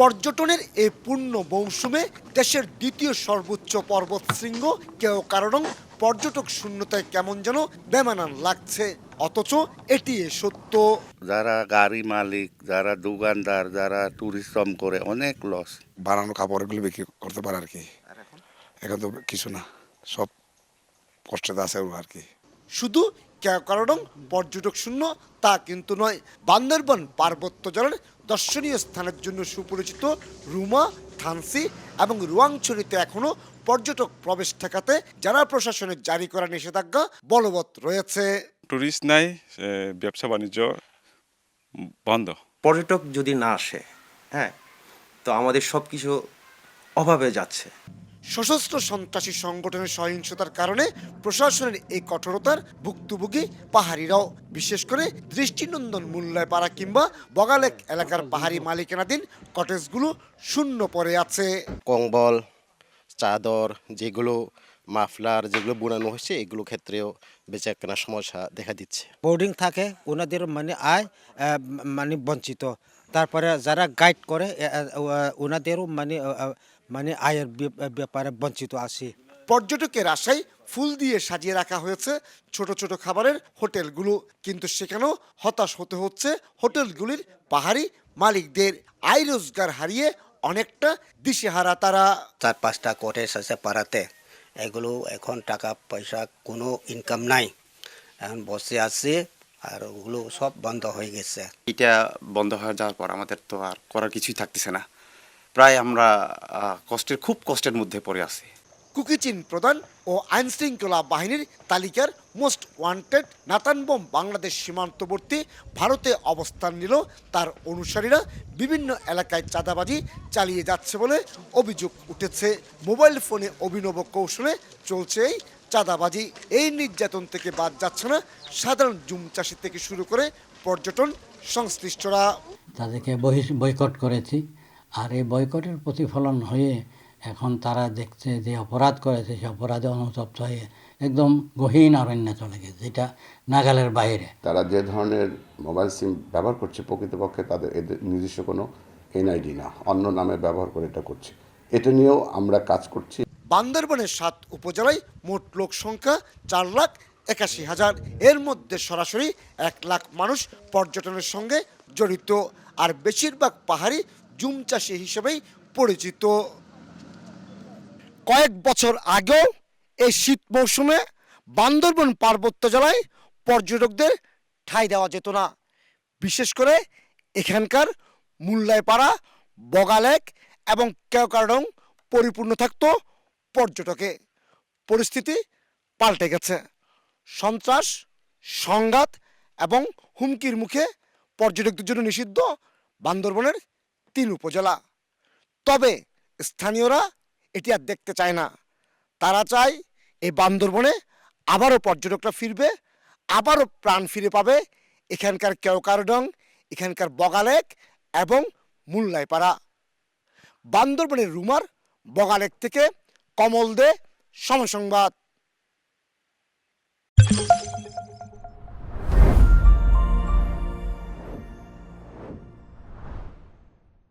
পর্যটনের এই পূর্ণ মৌসুমে দেশের দ্বিতীয় সর্বোচ্চ পর্বত শৃঙ্গ কেউ কারণ পর্যটক শূন্যতায় কেমন যেন বেমানান লাগছে। অথচ এটি সত্য। যারা গাড়ি মালিক যারা দোকানদার যারা ট্যুরিজম করে অনেক লস বানানো কাপড়গুলো বিক্রি করতে পারে আর কি। এখন তো কিছু না সব কষ্টতে আছে আর কি। শুধু কেউ কারণ পর্যটক শূন্য তা কিন্তু নয় বান্দরবন পার্বত্য জলের দর্শনীয় স্থানের জন্য সুপরিচিত রুমা থানসি এবং রুয়াংছড়িতে এখনও পর্যটক প্রবেশ ঠেকাতে জেলা প্রশাসনের জারি করা নিষেধাজ্ঞা বলবৎ রয়েছে। টুরিস্ট নাই ব্যবসা বাণিজ্য বন্ধ। পর্যটক যদি না আসে হ্যাঁ তো আমাদের সব কিছু অভাবে যাচ্ছে। সশস্ত্র সন্ত্রাসী সংগঠনের সহিংসতার কারণে প্রশাসনের এই কঠোরতার ভুক্তভোগী পাহাড়িরাও বিশেষ করে দৃষ্টিনন্দন মূল্যায় পাড়া কিংবা বগালেক এলাকার পাহাড়ি মালিকানাধীন কটেজগুলো শূন্য পড়ে আছে। কম্বল চাদর যেগুলো মাফলার যেগুলো বোনানো হয়েছে এগুলো ক্ষেত্রেও বেচা কেনার সমস্যা দেখা দিচ্ছে। বোর্ডিং থাকে ওনাদের মানে আয় মানে বঞ্চিত। তারপরে যারা গাইড করে ওনাদেরও মানে মানে আয়ের ব্যাপারে বঞ্চিত আছে। পর্যটকের আশায় ফুল দিয়ে সাজিয়ে রাখা হয়েছে ছোট ছোট খাবারের হোটেলগুলো। কিন্তু সেখানেও হতাশ হতে হচ্ছে হোটেলগুলির পাহাড়ি মালিকদের। আয় রোজগার হারিয়ে অনেকটা দিশেহারা তারা। চার পাঁচটা কটেজ আছে পাড়াতে। এগুলো এখন টাকা পয়সা কোনো ইনকাম নাই। এখন বসে আছে আর ওগুলো সব বন্ধ হয়ে গেছে। এটা বন্ধ হয়ে যাওয়ার পর আমাদের তো আর করার কিছুই থাকতেছে না। প্রায় আমরা কষ্টের খুব কষ্টের মধ্যে পড়ে আছি। কুকিচিন প্রধান ও আইন শৃঙ্খলা বাহিনীর তালিকার মোস্ট ওয়ান্টেড নাতানবম বাংলাদেশ সীমান্তবর্তী ভারতে অবস্থান নিল। তার অনুসারীরা বিভিন্ন এলাকায় চাঁদাবাজি চালিয়ে যাচ্ছে বলে অভিযোগ উঠেছে। মোবাইল ফোনে অভিনব কৌশলে চলছে এই চাঁদাবাজি এই নির্যাতন থেকে বাদ যাচ্ছে না সাধারণ জুম চাষি থেকে শুরু করে পর্যটন সংশ্লিষ্টরা। তাদেরকে বহি বয়কট করেছি আর এই বয়কটের প্রতিফলন হয়ে এখন তারা দেখছে যে অপরাধ করেছে সে অপরাধে অনুতপ্ত হয়ে একদম গহীন অরণ্যে চলে গেছে যেটা নাগালের বাইরে। তারা যে ধরনের মোবাইল সিম ব্যবহার করছে প্রকৃতপক্ষে তাদের এদের নিজস্ব কোনো এনআইডি না অন্য নামে ব্যবহার করে এটা করছে। এটা নিয়েও আমরা কাজ করছি। বান্দরবনের সাত উপজেলায় মোট লোক সংখ্যা চার লাখ একাশি হাজার। এর মধ্যে সরাসরি এক লাখ মানুষ পর্যটনের সঙ্গে জড়িত। আর বেশিরভাগ পাহাড়ি জুম চাষি হিসেবেই পরিচিত। কয়েক বছর আগেও এই শীত মৌসুমে বান্দরবন পার্বত্য জেলায় পর্যটকদের ঠাঁই দেওয়া যেত না। বিশেষ করে এখানকার মুল্লাইপাড়া, বগালেক এবং কেওকারডং পরিপূর্ণ থাকতো পর্যটকে পরিস্থিতি পাল্টে গেছে। সন্ত্রাস, সংঘাত এবং হুমকির মুখে পর্যটকদের জন্য নিষিদ্ধ বান্দরবনের তিন উপজেলা। তবে স্থানীয়রা এটি আর দেখতে চায় না। তারা চায় এই বান্দরবনে আবারও পর্যটকরা ফিরবে, আবারও প্রাণ ফিরে পাবে এখানকার কেওকারডং এখানকার বগালেক এবং মুল্লাইপাড়া। বান্দরবনের রুমার বগালেক থেকে কমল দে সমসংবাদ।